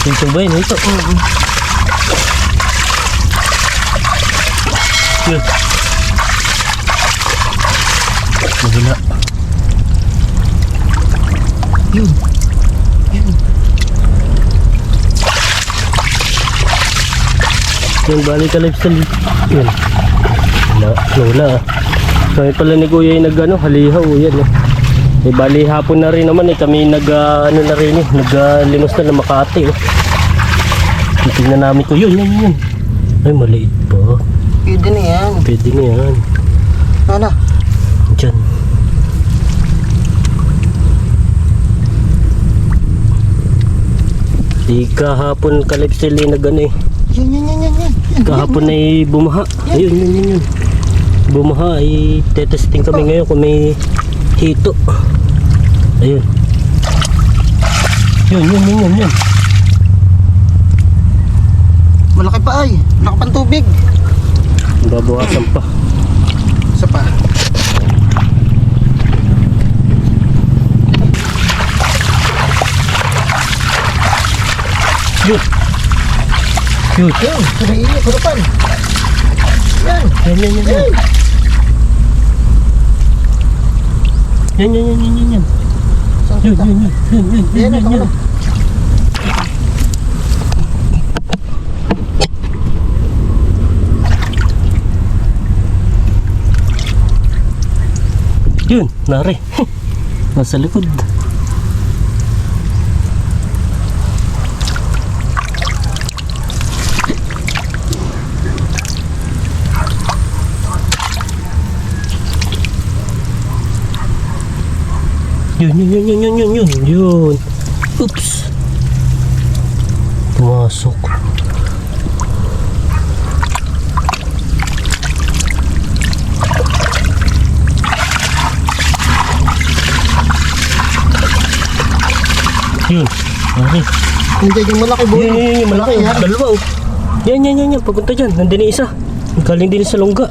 Ito ba yun? Ito. Oo. Yun. Mahina. Yun. Yun. Yung bali ka lifestyle. Yun. Wala. Wala. Kami pala ni Kuya yung nag ano, halihaw. Yan eh. Eh bali hapon na rin naman eh. Kami nag ah, ano na rin eh. Nag ah, limos na na Makati eh. Titignan namin ko. Yun, yun, yun. Ay maliit pa. Pwede na yan. Pwede na yan. Ano? Diyan. Di kahapon ka lifestyle eh nag ano eh. Yan, yan, yan, yan, yan. yan. Kahapon ay bumaha. Ayun, yun, yun, yun. Bumaha ay tetesting kami ngayon kung may hito. Ayun. Yun, yun, yun, yun, yun. Malaki pa ay. Malaki pang tubig. Babawasan pa. Isa pa. Yun. Yun. Yan. Kumaili. Kurupan. Yan. Yan, yan, yan, yan. Yan, yan, yan, yan, yan, yan. Saan Yun, kita? yun, yun, yun, yun, Yan, yun, ito yun, na. yun. Yun, nari. Nasa likod. Yun, yun, yun, yun, yun, yun, yun. Oops. Pumasok. Yun. Okay. Hindi yung malaki boy. Yun, yun, yung malaki. yan. Dalawa oh. Yan, yan, yan, yan. Papunta dyan. Nandun yung isa. Galing din sa lungga.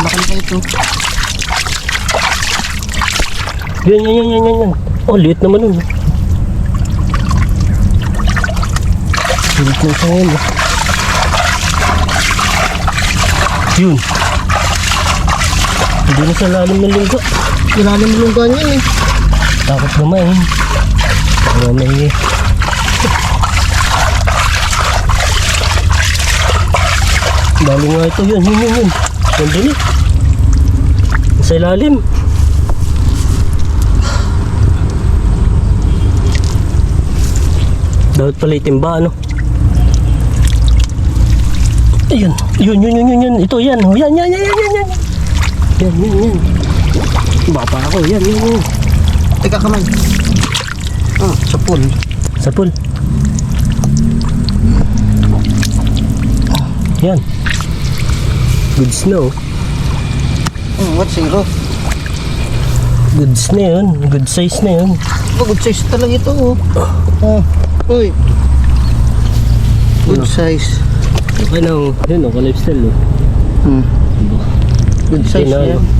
Malaki pa ito. Yan, yan, yan, yan, yan, yan. Oh, liit naman nun. Liit na siya ngayon. oh. Yun. Hindi na sa lalim ng lungga. Ilalim mo lunggan yan eh. Takot naman eh. Na eh. Dali nga ito yun, yun, yun, yun. Nandun eh. Sa ilalim. Dapat pala itimba, ano? Ayun, yun, yun, yun, yun, yun. Ito, yan. Yan, yan, yan, yan, yan, yan. Yan, yan. Bata ako, yan, yan, yan. Teka kamay. Ah, sa pool. Sa pool. Yan. Goods na oh. Hmm, what zero? Goods na yun. Good size na yun. Oh, good size talaga ito oh. Oh, uy. Good size. Okay na oh. Yun oh, ka-lifestyle oh. Hmm. Good Hindi size na, yan.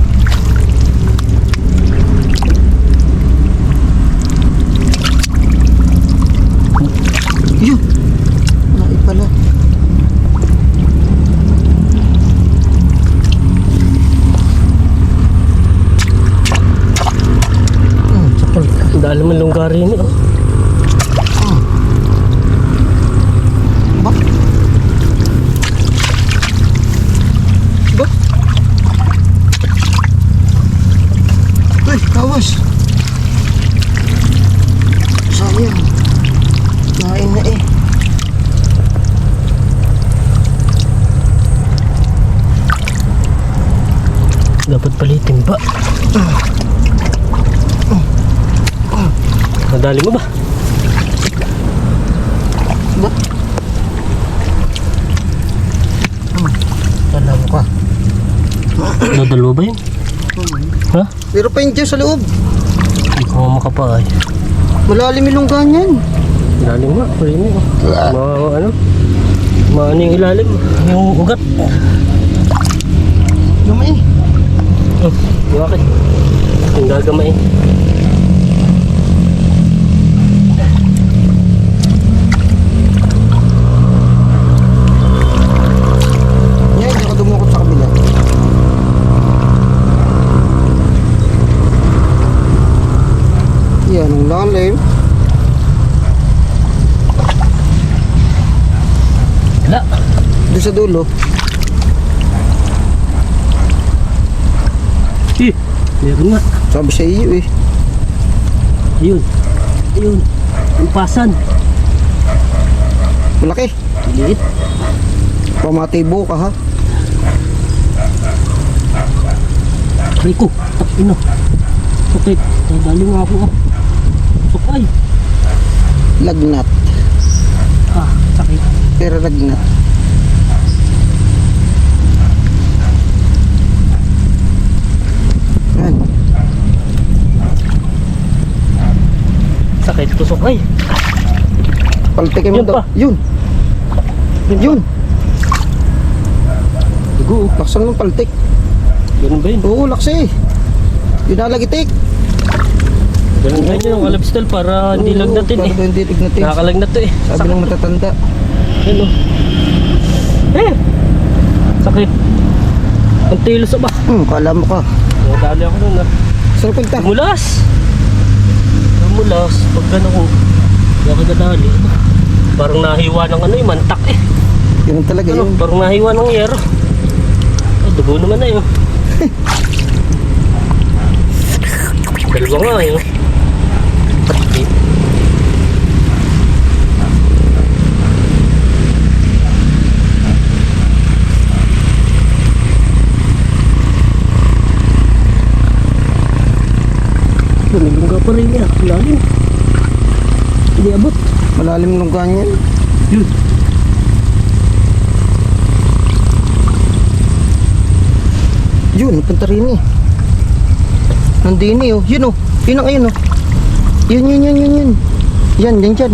Dali man Nadali mo ba? Ba? Hmm. Alam ko. Nadalawa ba yun? Ha? Pero pa yun dyan sa loob. Hindi ko nga makapay. Malalim yung lunggan yan. Ilalim nga. Pwede mo. Ma, ano? Maano yung ilalim? Yung ugat. Lumay. Oh, bakit? Yung gagamay. Lalim. Wala. Doon sa dulo. Eh, meron nga. Sabi sa iyo eh. Ayun. Ayun. Upasan. Malaki. Liit. Pamatibo ka ha. Rico. Tak ino. Sakit. Nadali nga ako ah. Sukay. Lagnat. Ah, sakit. Pero lagnat. Yan. Sakit ko sukay. Paltikin mo Yun daw. pa. Yun. Yun. Dugo. Laksan mo paltik. Ganun ba yun? Oo, laksi. Yun nalagitik. Ganun ba yun? Ang kalabstal para hindi lagnatin eh. Para hindi lagnatin. Nakakalagnat to eh. Sabi ng matatanda. Ano? Eh! Sakit. Ang tilos ba? Hmm, kala mo ka. Nadali ako nun ah. Saan punta? Mulas! Mulas. Pag gano'n ko, hindi ako nadali. Parang nahiwa ng ano eh, mantak eh. Yun talaga Ano, yun. parang nahiwa ng yero. Ay, dugo naman na yun. Dalawa nga eh. Pati. Lumilungga pa rin yan. Lalim. Hindi abot. Malalim ng ganyan. Yun. Yun, punta rin eh. Nandini oh. Yun oh. Yun ang ayun oh. Yun, yun, yun, yun, yun. Yan, yan, yan.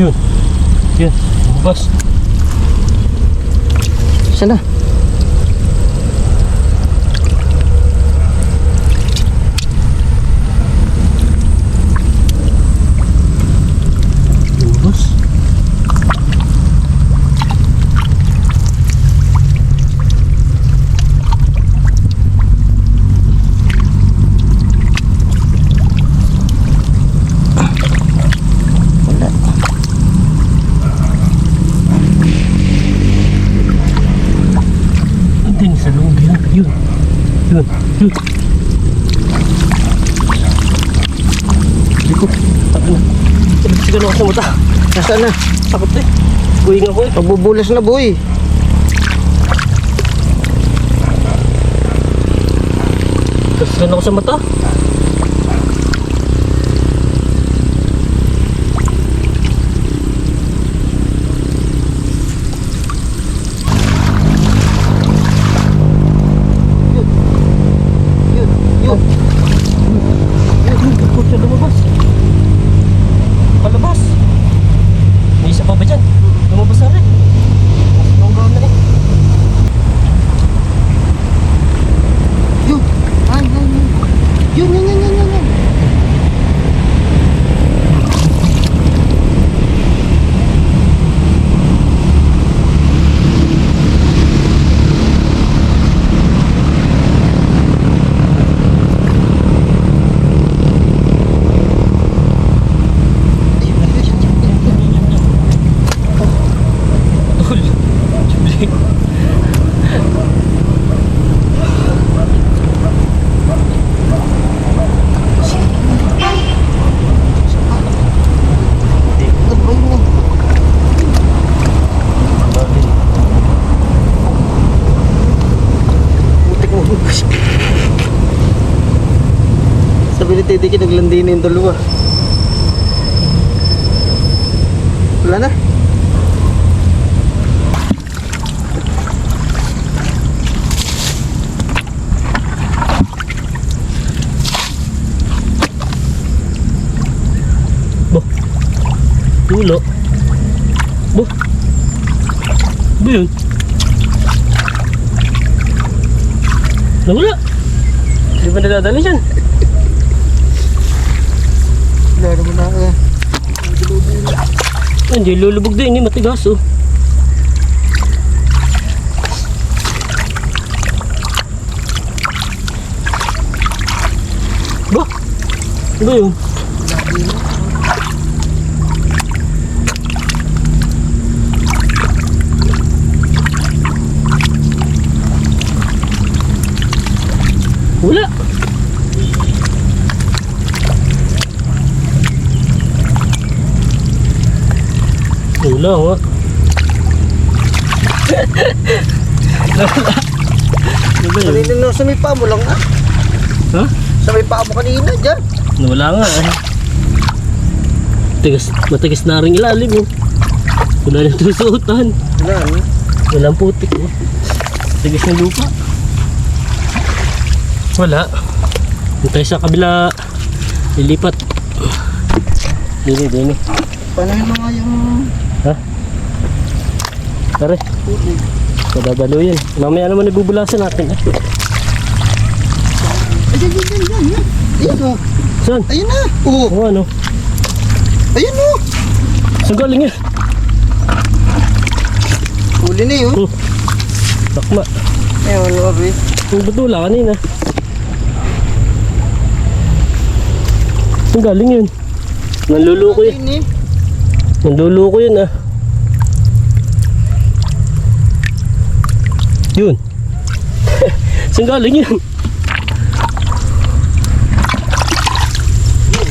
Yun. Yun. Bubas. Sana. Pagbubulas na boy. Sigal ako sa mata. Yun, yun. Yun. Takot siya lumabas. Palabas. May isa pa ba dyan? Lumabas na rin. Nunggaw na eh. Yun. Ay, ay, ay. Yun, yun, yun, yun, yun, yun. Tol. Jubli. Ano ba yun eh? Putik mo hugas. Sabi ni Titi, naglandi na yung dalawa. Wala na. Bo. Tulo. Bo. Bo yun. Nawala. Hindi ba nadadali dyan? Wala naman na. eh. Hindi lulubog din. Hindi matigas oh. Ba? Ano ba yun? Wala. Ba yun? Kanina na sa may paa mo lang ah. Ha? Sa may paa mo kanina dyan. Wala nga eh. Tigas, matigas na rin ilalim oh. Wala nang tusuotan. Wala ano. Walang putik oh. Tigas ng lupa. Wala. Hintay sa kabila. Lilipat. Dini, dini. Panahin mo nga yung? Tara. Madadalo yan. Mamaya naman ibubulasan natin. Ayan, ayan, ayan, ayan. Ayan o. Saan? Ayan na. Oo. Oo, ano? Ayan o. Saan galing yan? Huli na yun. Oh. Hmm. Takma. Ewan ko, Abi. Eh. Ang batula kanina. Saan galing yun? Nanluluko yun. Eh. Nanluluko yun ah. Yun. Saan galing yan?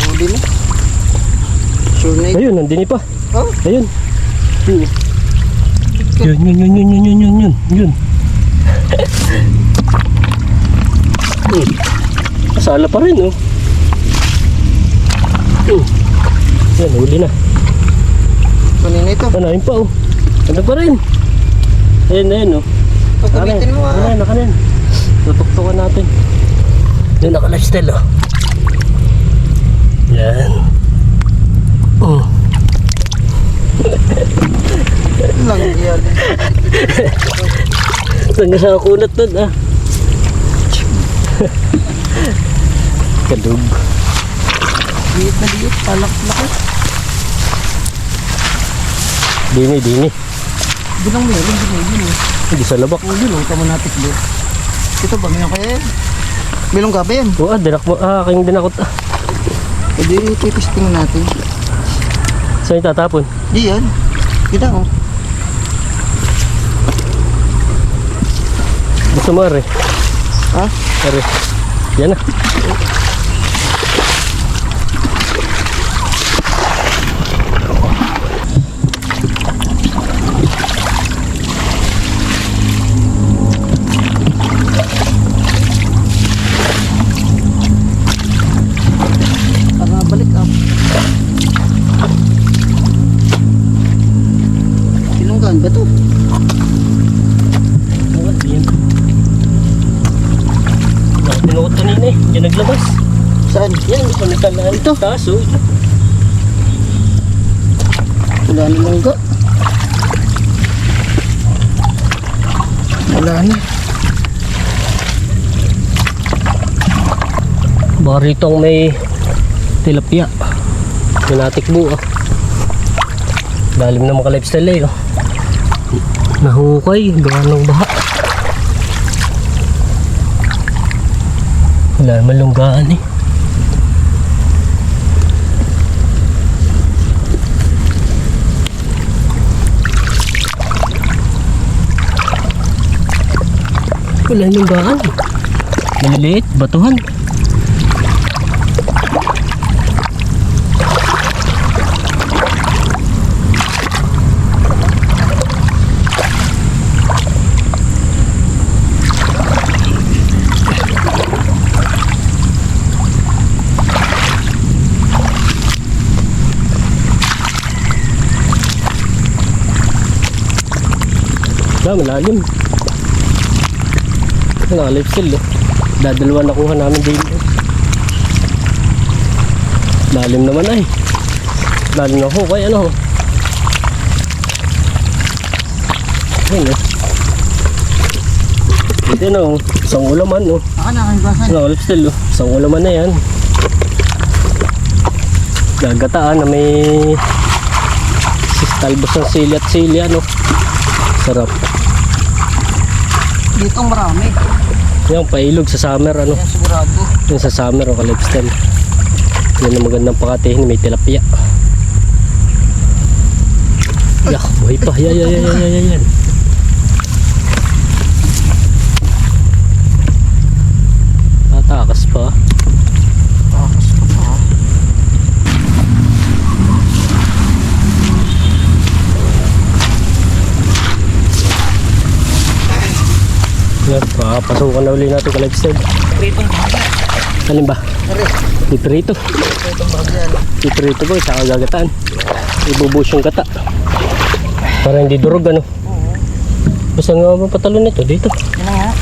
Huli na. Sure na Ayun, nandini pa. Oh? Ayun. Yun. Yun, yun, yun, yun, yun, yun, yun, yun. hmm. Pa rin, oh. Hmm. Yan, huli na. Kanina ito. Ano, yun pa, oh. Ano pa rin? Ayan, ayan, oh. Pagkamitin mo ah. Nakanan, nakanan. Tutuktukan natin. Yung naka-lifestyle, oh. Yan. Oh. Lang yan. Saan ka sa kunat nun, ah? Kadug. Liit na liit. Palak laki. Dini, dini. Bilang meron din eh. Hindi sa labak. Oh, yun oh. Tama natin doon. Ito ba? Mayroon yan? Bilong gabi yan. Oo, dinak mo. Ah, aking dinakot. Ah. Pwede tipisting natin. Saan yung tatapon? Di yan. Kita oh. Gusto mo, are. Ha? Are. Yan na. Diyan naglabas. Saan? Yan, ito nagkalaan. Ito. Taas, oh. Wala na langga. Wala na. Baka rito ang may tilapia. Pinatikbo ah. Lalim na mga lifestyle eh. Oh. Nahukay, gawa ng baha. Wala naman lunggaan eh. Wala lunggaan. Maliliit, batuhan. Ah, malalim. Naka-life seal eh. Dadalawa nakuha namin din. Lalim naman ay. Lalim na ho, kaya ano. Ayun eh. Ito na oh. Isang ulaman oh. Saka na kami basan. Naka-life seal oh. Isang ulaman na yan. Gagataan na may talbos ng sili at sili ano. Sarap. Dito marami. Yung pailog sa summer ano. Yan sigurado. Yung sa summer o kalipstan. Yan ang magandang pakatihin. May tilapia. Yak, buhay pa. Yan, yan, yan, yan, yan, yan. Tatakas pa. Takas ka pa. ha? Yan, papasukan na uli natin kalipstan. Pritong bahagyan. Alin ba? Pare, Piprito. pritong bahagyan. Piprito po, saka gagataan. Yung kata. Para hindi durog ano. Basta nga ba patalo nito? Dito. Yan.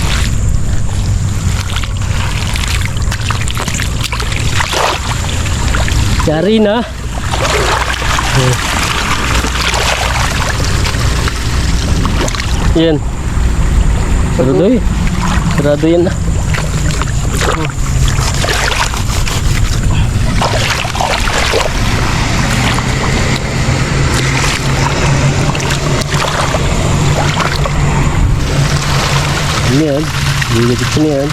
Yari na. Hmm. Yan. Sarado eh. Sarado yan na. Yan. Gigit ko yan.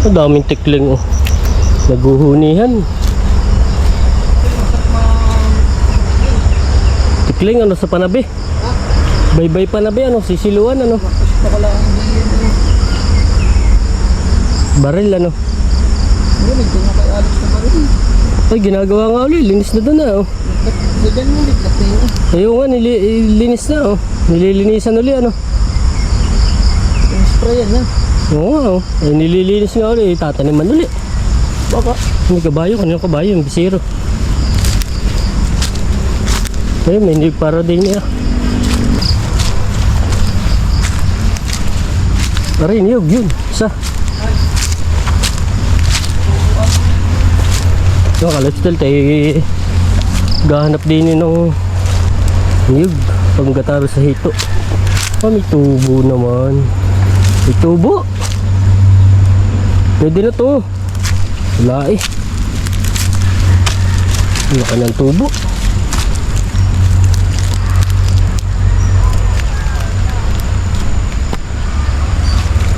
Ang daming tikling oh. Naguhunihan. Tikling ano sa panabi? Baybay panabi ano, sisiluan ano, baril ano. Ay ginagawa nga ulit, linis na doon na oh. Kasi yun. Ayun nga, nili, linis na oh. Nililinisan ulit ano. Spray yan na. Oo oh. Ay, nililinis nga ulit, tataniman ulit. Baka. May kabayo, kanino kabayo, yung bisiro. Ayun, may hindi para din niya. Aray, niyog, yun. Isa. Yung kalapstal, tayo gahanap din yun ng niyog. Panggataro sa hito. Ah, may tubo naman. May tubo. Pwede na to. Wala eh. Laki ng tubo.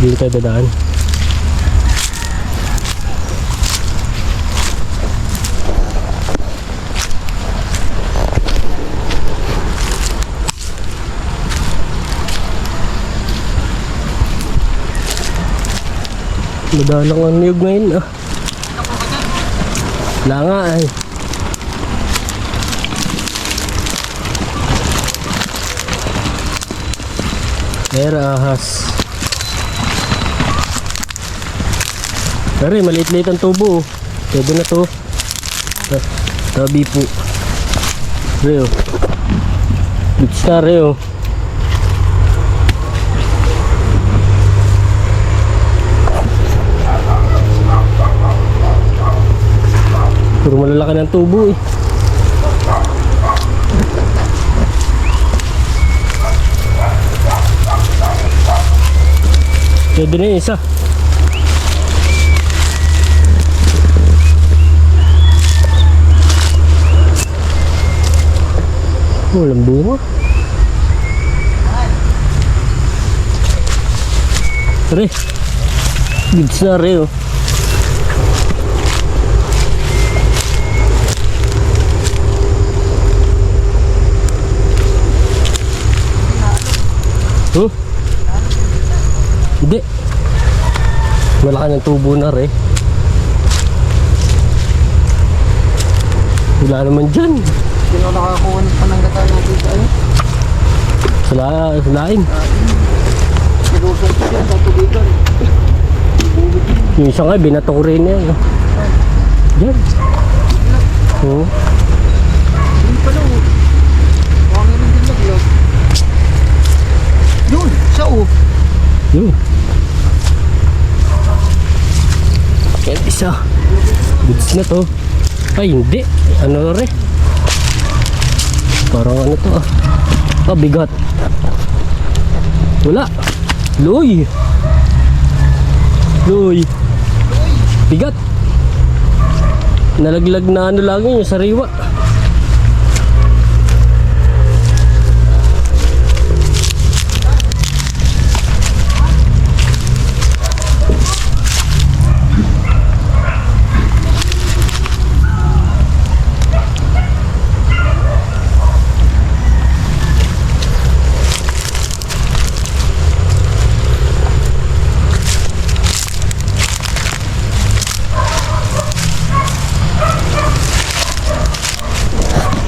Hindi tayo dadaan. Madalang ang niyog ngayon ah. Wala nga ay. Era ahas. Pero maliit-liit ang tubo. oh. Pwede na to. Ta- Tabi po. Reo. Big star reo. Malalaki ng tubo eh. Pwede na isa. Walang bunga. Re. Goods na re oh. Hmm? Hindi. Malaki ng tubo na re. Wala naman dyan. Hindi ako nakakuha ng pananggata natin sa ano. Sa, la sa laing. Sinusok ko siya sa tubigan. Yung isa nga, binato ko rin yan. Diyan. Oo. Yun pala oh. Wangin rin din naglag. Siya oh. Yun. Yan isa. Goods na to. Ay, hindi. Ano na rin. Parang ano to ah. Ah, bigat. Wala. Loy. Loy. Bigat. Nalaglag na ano lang yun, yung sariwa.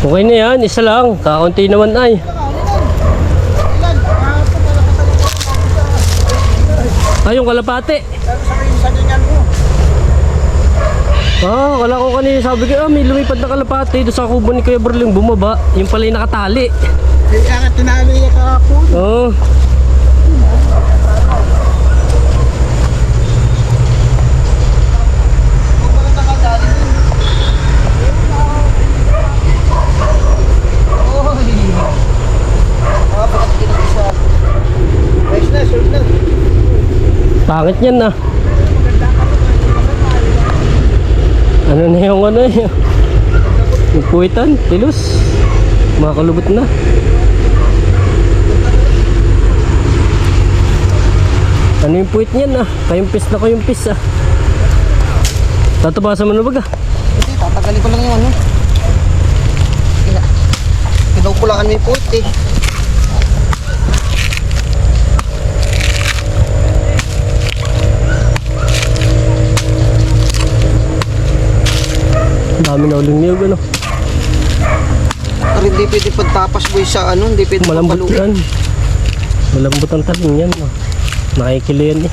Okay na yan, isa lang. Kakaunti naman ay. Ay, yung kalapate. Ah, kala ko kanina sabi ko, ah, may lumipad na kalapate doon sa kubo ni Kuya Berling bumaba. Yung pala yung nakatali. Kaya nga tinali niya kahapon. Oo. Huwag mo lang nakadali. Oy. Ah, bakit kinag-isa? Ayos na, solve na. Pangit yan na. Ano na yung ano yun? Yung puwitan, tilos. Makakalubot na. Ano yung puwit niyan ah? Kayumpis na kayumpis ah. Tatabasan mo na baga. Hindi, tatagalin ko lang yung ano. Kinukulaan mo yung puwit eh. Dami na uling niyog ano. Pero hindi pwede pagtapas boy sa ano, hindi pwede Malambot yan. Malambot ang talim yan. Oh. Nakikilo yan eh.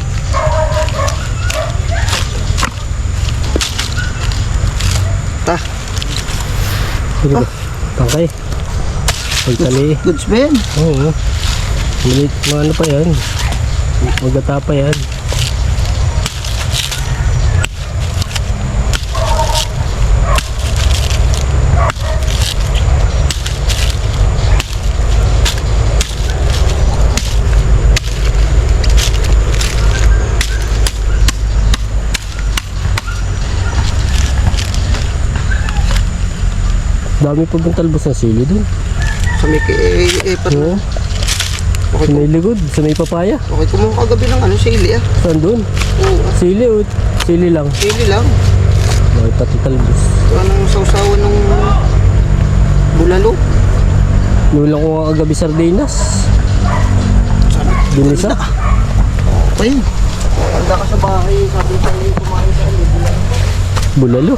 Ta, Sige ba? Tangkay. Pagtali. goods ba yan? Oo. Maliit mga ano pa yan. Magata pa yan. Dami pa bang talbos ng sili dun? Sa may eh, eh, pat, Oo. okay, Sa may ligod, sa may papaya. okay, kumuha kagabi ng ano, sili ah. Saan dun? Oo, Sili o sili lang. sili lang. Bakit pati talbos? Anong sausawan ng bulalo. Nulang ko kagabi sardinas. Binisa. Pa yun. Handa ka sa bahay, sabi sa iyo, kumain sa ano, bulalo.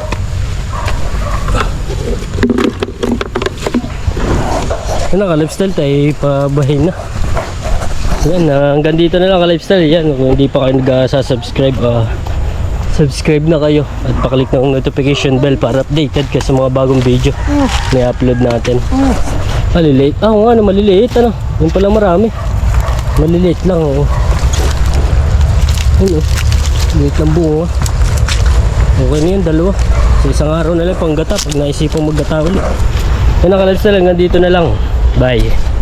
Ano ka, lifestyle tayo, pabahin na. Yan, ah, hanggang dito na lang ka lifestyle. Yan, kung hindi pa kayo nag-subscribe, ah, subscribe na kayo at paklik ng notification bell para updated ka sa mga bagong video na i-upload natin. Maliliit. Ah, nga, ano, maliliit. Ano? Yung pala marami. Maliliit lang, oo. Ano? Liit lang bunga. Okay na yun, dalawa. Sa isang araw na lang panggata pag naisipang maggata ulit. Yan ang kalabs na lang, nandito na lang. Bye.